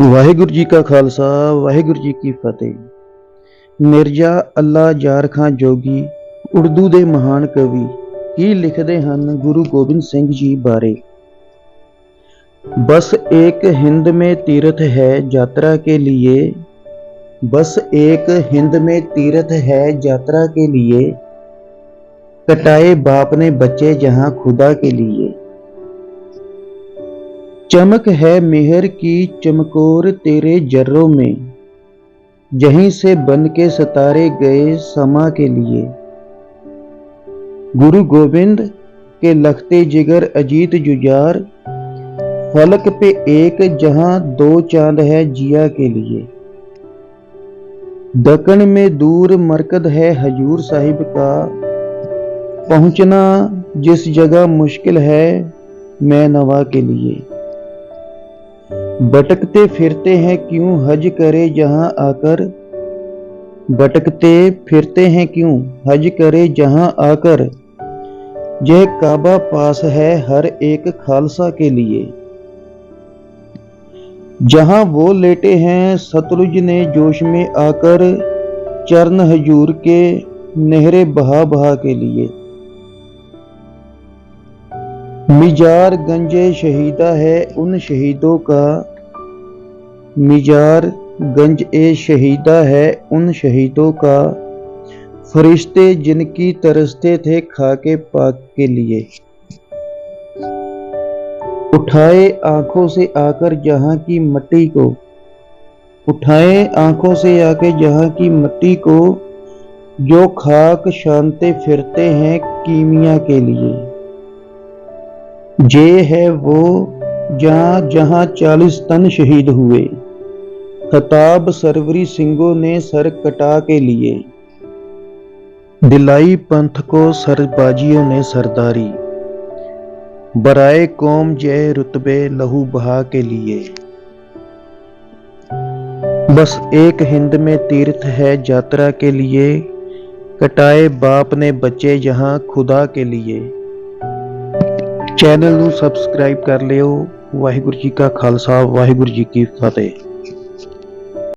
ਵਾਹਿਗੁਰੂ ਜੀ ਕਾ ਖਾਲਸਾ ਵਾਹਿਗੁਰੂ ਜੀ ਕੀ ਫਤਿਹ ਮਿਰਜ਼ਾ ਅੱਲਾ ਜਾਰ ਖਾਂ ਜੋਗੀ ਉਰਦੂ ਦੇ ਮਹਾਨ ਕਵੀ ਕੀ ਲਿਖਦੇ ਹਨ ਗੁਰੂ ਗੋਬਿੰਦ ਸਿੰਘ ਜੀ ਬਾਰੇ बस एक हिंद में तीर्थ है यात्रा के लिए बस एक हिंद में तीर्थ है यात्रा के लिए कटाए बाप ने बच्चे जहां खुदा के लिए चमक है मेहर की चमकोर तेरे जर्रों में। जहीं से बन के सतारे गए समा के लिए। गुरु गोविंद के लखते जिगर अजीत जुजार, फलक पे एक जहाँ दो चाँद है जिया के लिए। दक्कन में दूर मरकद है हजूर साहिब का। पहुँचना जिस जगह मुश्किल है, मैं नवा के लिए। भटकते फिरते हैं, क्यों हज करे जहाँ आकर? भटकते फिरते हैं, क्यों हज करे जहाँ आकर? यह काबा पास है हर एक खालसा के लिए। जहाँ वो लेटे हैं, सतलुज ने जोश में आकर चरण हजूर के, नहरे बहा बहा के लिए। मिजार गंजे शहीदा है उन शहीदों का। मिजार गंज ए शहीदा है उन शहीदों का। फरिश्ते जिनकी तरसते थे खाके पाक के लिए। उठाए आँखों से आकर जहाँ की मट्टी को। उठाए आँखों से आके जहाँ की मिट्टी को, जो खाक शानते फिरते हैं कीमिया के लिए। जे है वो जहाँ जहाँ चालीस तन शहीद हुए। खताब सरवरी सिंगों ने सर कटा के लिए। दिलाई पंथ को सरबाजियों ने सरदारी। बराए कौम जय रुतबे लहू बहा के लिए। बस एक हिंद में तीर्थ है यात्रा के लिए। कटाए बाप ने बच्चे जहाँ खुदा के लिए। ਚੈਨਲ ਨੂੰ ਸਬਸਕ੍ਰਾਈਬ ਕਰ ਲਿਓ। ਵਾਹਿਗੁਰੂ ਜੀ ਕਾ ਖਾਲਸਾ ਵਾਹਿਗੁਰੂ ਜੀ ਕੀ ਫਤਿਹ।